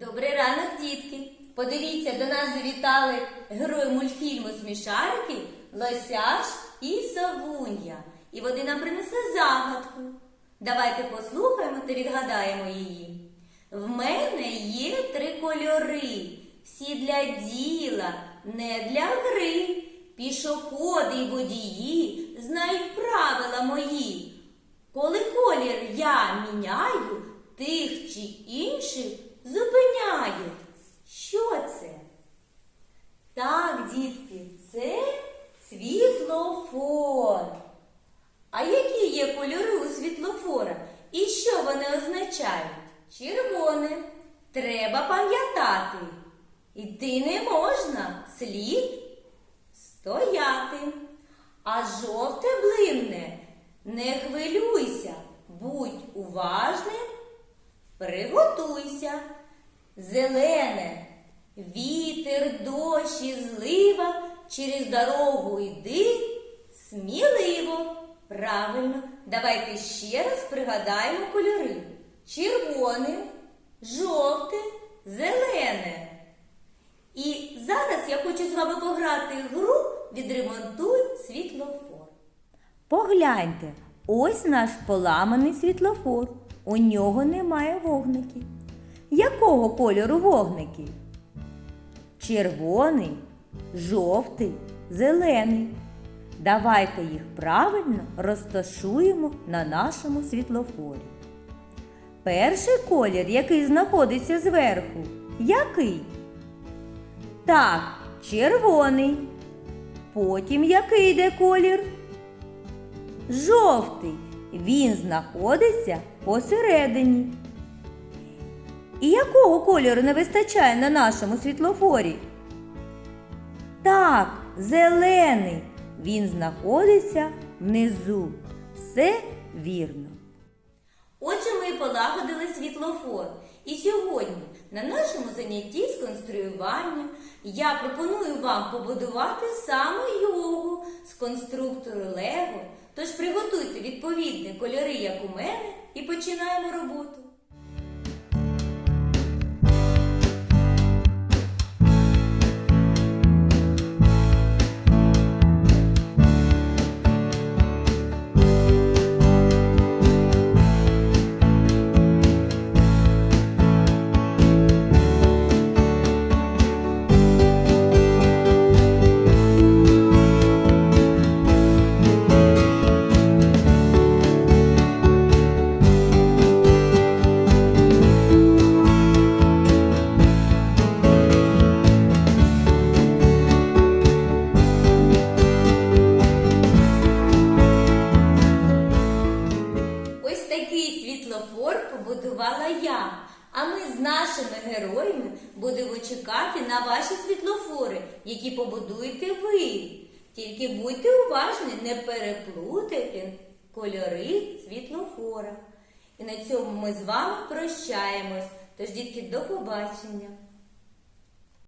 Добрий ранок, дітки! Подивіться, до нас завітали герої мультфільму Смішарики Лосяш і Савунья. І вони нам принесли загадку. Давайте послухаємо та відгадаємо її. В мене є три кольори, всі для діла, не для гри. Пішоходи й водії знають світлофор. А які є кольори у світлофора? І що вони означають? Червоне. Треба пам'ятати. Йти не можна, слід стояти. А жовте блимне, не хвилюйся, будь уважним, приготуйся. Зелене, вітер, дощ і злива, через дорогу йди сміливо. Правильно, давайте ще раз пригадаємо кольори: червоне, жовте, зелене. І зараз я хочу з вами пограти гру Відремонтуй світлофор. Погляньте, ось наш поламаний світлофор. У нього немає вогників. Якого кольору вогники? Червоний, жовтий, зелений. Давайте їх правильно розташуємо на нашому світлофорі. Перший колір, який знаходиться зверху, який? Так, червоний. Потім який йде колір? Жовтий. Він знаходиться посередині. І якого кольору не вистачає на нашому світлофорі? Так, зелений. Він знаходиться внизу. Все вірно. Отже, ми полагодили світлофор. І сьогодні на нашому занятті з конструювання я пропоную вам побудувати саме його з конструктору Лего. Тож приготуйте відповідні кольори, як у мене, і починаємо роботу. Світлофор побудувала я. А ми з нашими героями будемо чекати на ваші світлофори, які побудуєте ви. Тільки будьте уважні, не переплутайте кольори світлофора. І на цьому ми з вами прощаємось. Тож, дітки, до побачення!